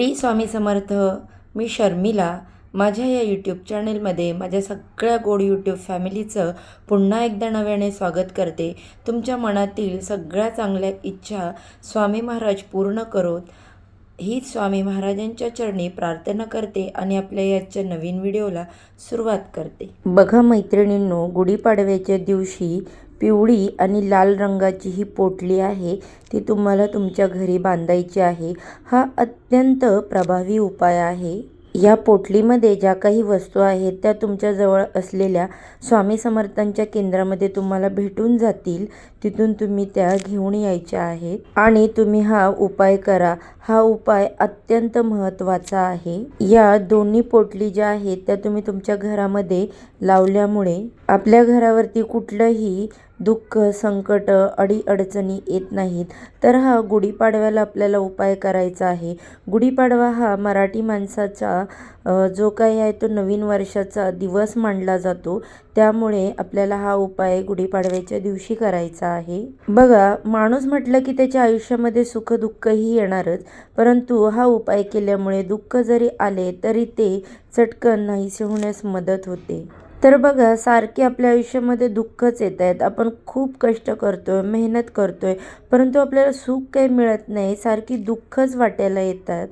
T Swami Samarth मी शर्मिला. माझ्या या YouTube चॅनेलमध्ये माझ्या सगळ्या गोड यूट्यूब फॅमिलीचं पुन्हा एकदा नव्याने स्वागत करते. तुमच्या मनातील सगळ्या चांगल्या इच्छा स्वामी महाराज पूर्ण करोत. हीच स्वामी महाराजांच्या चरणी प्रार्थना करते आणि आपल्या याच्या नवीन व्हिडिओला सुरुवात करते. बघा मैत्रिणींनो गुढीपाडव्याच्या दिवशी पिवळी आणि लाल रंगाची ही पोटली आहे ती तुम्हाला तुमच्या घरी बांधायची आहे. हा अत्यंत प्रभावी उपाय आहे. या पोटलीमध्ये ज्या काही वस्तू आहेत त्या तुमच्याजवळ असलेल्या स्वामी समर्थांच्या केंद्रामध्ये तुम्हाला भेटून जातील. तिथून तुम्ही त्या घेऊन यायच्या आहेत. आणि तुम्ही हा उपाय करा. हा उपाय अत्यंत महत्त्वाचा आहे. या दोन्ही पोटली ज्या आहेत त्या तुम्ही तुमच्या घरामध्ये लावल्यामुळे आपल्या घरावरती कुठलंही दुःख संकट अडीअडचणी येत नाहीत. तर हा गुढीपाडव्याला आपल्याला उपाय करायचा आहे. गुढीपाडवा हा मराठी माणसाचा जो काही आहे तो नवीन वर्षाचा दिवस मानला जातो. त्यामुळे आपल्याला हा उपाय गुढीपाडव्याच्या दिवशी करायचा आहे. बघा माणूस म्हटलं की त्याच्या आयुष्यामध्ये सुखदुःखही येणारच. परंतु हा उपाय केल्यामुळे दुःख जरी आले तरी ते चटकन नाहीसे होण्यास मदत होते. तर बघा सारखे आपल्या आयुष्यामध्ये दुःखच येत आहेत आपण खूप कष्ट करतो आहे मेहनत करतो आहे परंतु आपल्याला सुख काही मिळत नाही सारखी दुःखच वाटायला येतात.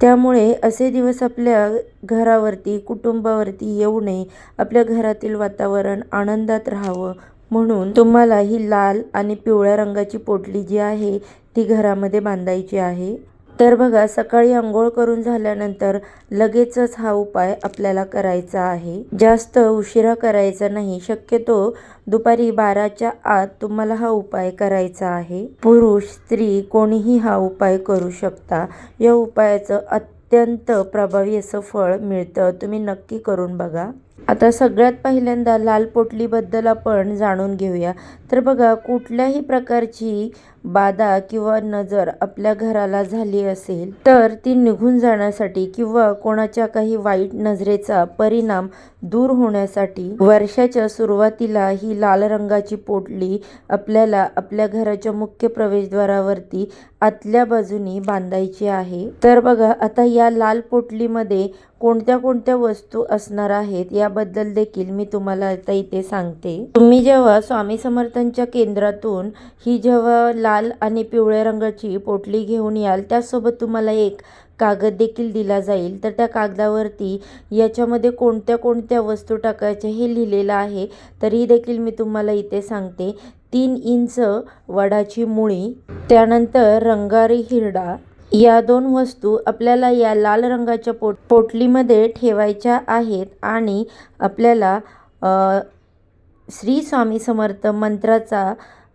त्यामुळे असे दिवस आपल्या घरावरती कुटुंबावरती येऊ नये. आपल्या घरातील वातावरण आनंदात राहावं. म्हणून तुम्हाला ही लाल आणि पिवळ्या रंगाची पोटली जी आहे ती घरामध्ये बांधायची आहे. तर बघा सकाळी आंघोळ करून झाल्यानंतर लगेचच हा उपाय आपल्याला करायचा आहे. जास्त उशिरा करायचा नाही शक्यतो दुपारी बाराच्या आत तुम्हाला हा उपाय करायचा आहे. पुरुष स्त्री कोणीही हा उपाय करू शकता. या उपायाचं अत्यंत प्रभावी असं फळ मिळतं. तुम्ही नक्की करून बघा. आता सगळ्यात पहिल्यांदा लाल पोटलीबद्दल आपण जाणून घेऊया. तर बघा कुठल्याही प्रकारची बाधा किंवा नजर आपल्या घराला झाली असेल तर ती निघून जाण्यासाठी किंवा कोणाच्या काही वाईट नजरेचा परिणाम दूर होण्यासाठी वर्षाच्या सुरुवातीला ही लाल रंगाची पोटली आपल्याला आपल्या घराच्या मुख्य प्रवेशद्वारावरती आतल्या बाजूनी बांधायची आहे. तर बघा आता या लाल पोटलीमध्ये कोणत्या कोणत्या वस्तू असणार आहेत याबद्दल देखील मी तुम्हाला आता इथे सांगते. तुम्ही जेव्हा स्वामी समर्थांच्या केंद्रातून ही जेव्हा लाल आणि पिवळ्या रंगाची पोटली घेऊन याल त्यासोबत तुम्हाला एक कागद देखील दिला जाईल. तर त्या कागदावरती याच्यामध्ये कोणत्या कोणत्या वस्तू टाकायच्या हे लिहिलेलं आहे. तरी देखील मी तुम्हाला इथे सांगते. तीन इंच वडाची मुळी त्यानंतर रंगारी हिरडा या दोन वस्तू आपल्याला या लाल रंगाच्या पोट पोटलीमध्ये ठेवायच्या आहेत आणि आपल्याला श्री स्वामी समर्थ मंत्राचा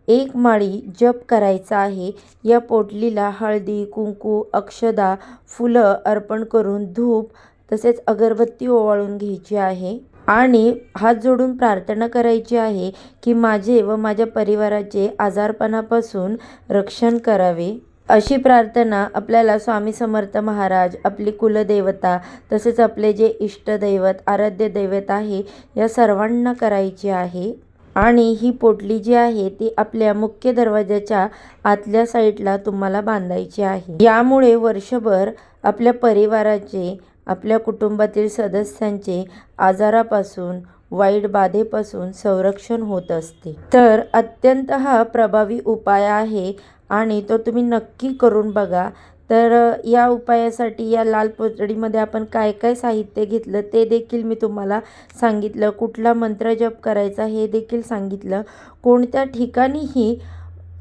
एक माळी जप करायचा आहे. या पोटलीला हळदी कुंकू अक्षदा फुलं अर्पण करून धूप तसेच अगरबत्ती ओवाळून घ्यायची आहे. आणि हात जोडून प्रार्थना करायची आहे की माझे व माझ्या परिवाराचे आजारपणापासून रक्षण करावे. अशी प्रार्थना आपल्याला स्वामी समर्थ महाराज आपली कुलदेवता तसेच आपले जे इष्टदैवत आराध्य दैवत आहे या सर्वांना करायची आहे. आणि ही पोटली जी आहे ती आपल्या मुख्य दरवाजाच्या आतल्या साईडला तुम्हाला बांधायची आहे. यामुळे वर्षभर आपल्या परिवाराचे आपल्या कुटुंबातील सदस्यांचे आजारापासून वाईट बाधेपासून संरक्षण होत असते. तर अत्यंत हा प्रभावी उपाय आहे आणि तो तुम्ही नक्की करून बघा. तर या उपायासाठी या लाल पोतडीमध्ये आपण काय काय साहित्य घेतलं ते देखील मी तुम्हाला सांगितलं. कुठला मंत्र जप करायचा हे देखील सांगितलं. कोणत्या ठिकाणी ही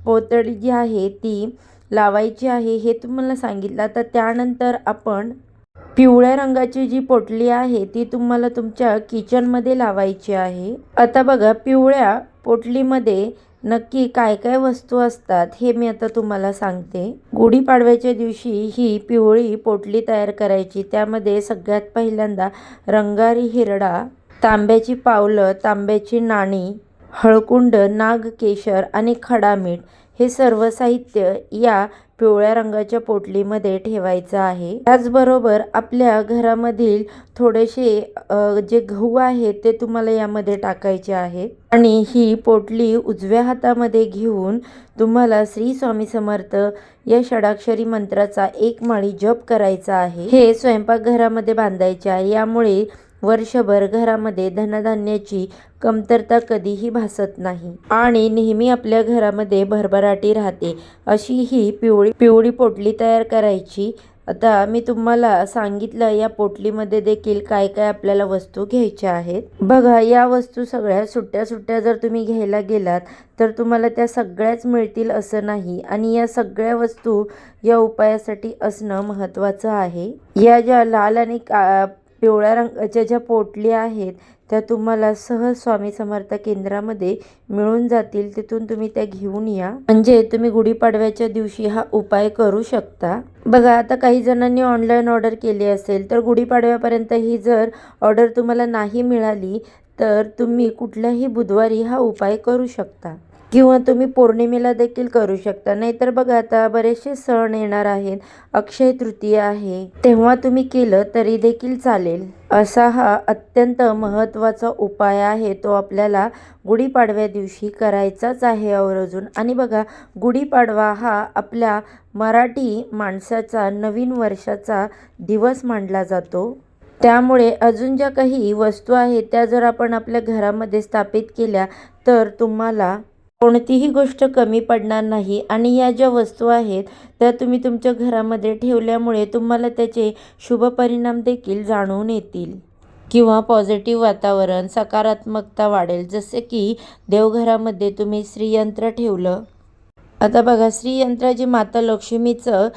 पोतडी जी आहे ती लावायची आहे हे तुम्हाला सांगितलं. तर त्यानंतर आपण पिवळ्या रंगाची जी पोटली आहे ती तुम्हाला तुमच्या किचनमध्ये लावायची आहे. आता बघा पिवळ्या पोटलीमध्ये नक्की काय काय वस्तू असतात हे मी आता तुम्हाला सांगते. गुढीपाडव्याच्या दिवशी ही पिवळी पोटली तयार करायची. त्यामध्ये सगळ्यात पहिल्यांदा रंगारी हिरडा तांब्याची पावलं तांब्याची नाणी हळकुंड नागकेशर आणि खडा मीठ हे सर्व साहित्य या पिवळ्या रंगाच्या पोटलीमध्ये ठेवायचं आहे. त्याचबरोबर आपल्या घरामधील थोडेसे जे गहू आहे ते तुम्हाला यामध्ये टाकायचे आहे आणि ही पोटली उजव्या हातामध्ये घेऊन तुम्हाला श्री स्वामी समर्थ या षडाक्षरी मंत्राचा एक माळी जप करायचा आहे. हे स्वयंपाकघरामध्ये बांधायचे आहे. यामुळे वर्षभर घरामध्ये धनधान्याची कमतरता कधीही भासत नाही. आणि नेहमी आपल्या घरामध्ये भरभराटी राहते अशी ही पिवळी पिवळी पोटली तयार करायची. आता मी तुम्हाला सांगितलं या पोटलीमध्ये देखील काय काय आपल्याला वस्तू घ्यायच्या आहेत. बघा या वस्तू सगळ्या सुट्ट्या सुट्ट्या जर तुम्ही घ्यायला गेलात तर तुम्हाला त्या सगळ्याच मिळतील असं नाही. आणि या सगळ्या वस्तू या उपायासाठी असणं महत्त्वाचं आहे. या ज्या लाल आणि का पिवळ्या रंगाच्या ज्या पोटली आहेत त्या तुम्हाला सहज स्वामी समर्थ केंद्रामध्ये मिळून जातील. तिथून तुम्ही त्या घेऊन या. म्हणजे तुम्ही गुढीपाडव्याच्या दिवशी हा उपाय करू शकता. बघा आता काही जणांनी ऑनलाईन ऑर्डर केली असेल तर गुढीपाडव्यापर्यंत ही जर ऑर्डर तुम्हाला नाही मिळाली तर तुम्ही कुठल्याही बुधवारी हा उपाय करू शकता. किंवा तुम्ही पौर्णिमेला देखील करू शकता. नाहीतर बघा आता बरेचसे सण येणार आहेत. अक्षय तृतीया आहे. तेव्हा तुम्ही केलं तरी देखील चालेल. असा हा अत्यंत महत्त्वाचा उपाय आहे. तो आपल्याला गुढीपाडव्या दिवशी करायचाच आहे आवर्जून. आणि बघा गुढीपाडवा हा आपल्या मराठी माणसाचा नवीन वर्षाचा दिवस मानला जातो. त्यामुळे अजून ज्या काही वस्तू आहेत त्या जर आपण आपल्या घरामध्ये स्थापित केल्या तर तुम्हाला कोणतीही गोष्ट कमी पडणार नाही आणि या ज्या वस्तू आहेत त्या तुम्ही तुमच्या घरामध्ये ठेवल्यामुळे तुम्हाला त्याचे शुभ परिणाम देखील जाणून येतील. किंवा पॉझिटिव्ह वातावरण सकारात्मकता वाढेल. जसे की देवघरामध्ये तुम्ही श्रीयंत्र ठेवलं आता बघा श्रीयंत्राची माता लक्ष्मीचं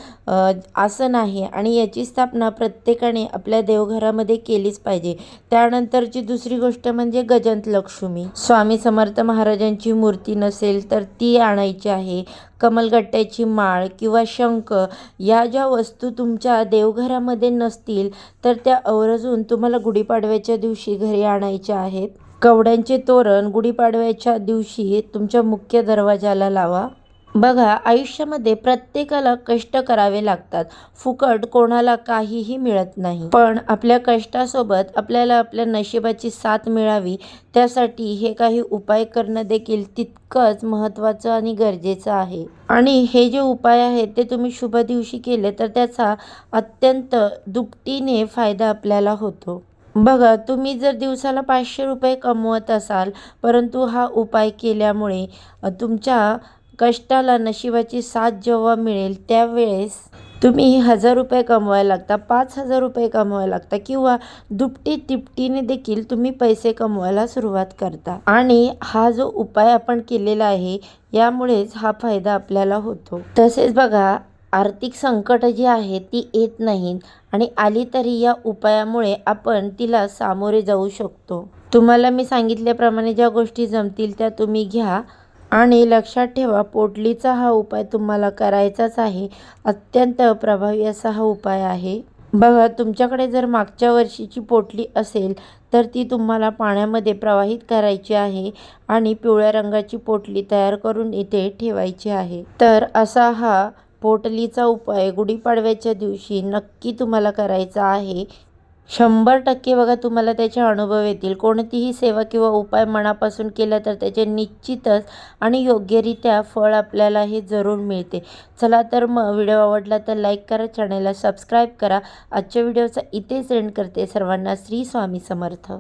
आसन आहे आणि याची स्थापना प्रत्येकाने आपल्या देवघरामध्ये केलीच पाहिजे. त्यानंतरची दुसरी गोष्ट म्हणजे गजंत लक्ष्मी. स्वामी समर्थ महाराजांची मूर्ती नसेल तर ती आणायची आहे. कमलगट्ट्याची माळ किंवा शंख या ज्या वस्तू तुमच्या देवघरामध्ये नसतील तर त्या अवरजून तुम्हाला गुढीपाडव्याच्या दिवशी घरी आणायच्या आहेत. कवड्यांचे तोरण गुढीपाडव्याच्या दिवशी तुमच्या मुख्य दरवाजाला लावा. बघा आयुष्यामध्ये प्रत्येकाला कष्ट करावे लागतात. फुकट कोणाला काहीही मिळत नाही. पण आपल्या कष्टासोबत आपल्याला आपल्या नशिबाची साथ मिळावी त्यासाठी हे काही उपाय करणं देखील तितकंच महत्त्वाचं आणि गरजेचं आहे. आणि हे जे उपाय आहेत ते तुम्ही शुभ दिवशी केले तर त्याचा अत्यंत दुपटीने फायदा आपल्याला होतो. बघा तुम्ही जर दिवसाला पाचशे रुपये कमवत असाल परंतु हा उपाय केल्यामुळे तुमच्या कष्टाला नशिबाची साथ जेव्हा मिळेल त्यावेळेस तुम्ही हजार रुपये कमवायला लागता पाच हजार रुपये कमवायला लागता किंवा दुपटी तिपटीने देखील तुम्ही पैसे कमवायला सुरुवात करता. आणि हा जो उपाय आपण केलेला आहे यामुळेच हा फायदा आपल्याला होतो. तसेच बघा आर्थिक संकट जी आहेत ती येत नाहीत आणि आली तरी या उपायामुळे आपण तिला सामोरे जाऊ शकतो. तुम्हाला मी सांगितल्याप्रमाणे ज्या गोष्टी जमतील त्या तुम्ही घ्या. आणि लक्षात ठेवा पोटलीचा हा उपाय तुम्हाला करायचाच आहे. अत्यंत प्रभावी असा हा उपाय आहे. बघा तुमच्याकडे जर मागच्या वर्षीची पोटली असेल तर ती तुम्हाला पाण्यामध्ये प्रवाहित करायची आहे आणि पिवळ्या रंगाची पोटली तयार करून इथे ठेवायची आहे. तर असा हा पोटलीचा उपाय गुढीपाडव्याच्या दिवशी नक्की तुम्हाला करायचा आहे. शंभर टक्के बघा तुम्हाला त्याचे अनुभव येतील. कोणतीही सेवा किंवा उपाय मनापासून केला तर त्याचे निश्चितच आणि योग्यरित्या फळ आपल्याला हे जरूर मिळते. चला तर मग व्हिडिओ आवडला तर लाईक करा चॅनलला सबस्क्राईब करा. आजच्या व्हिडिओचा इथेच एंड करते. सर्वांना श्री स्वामी समर्थ.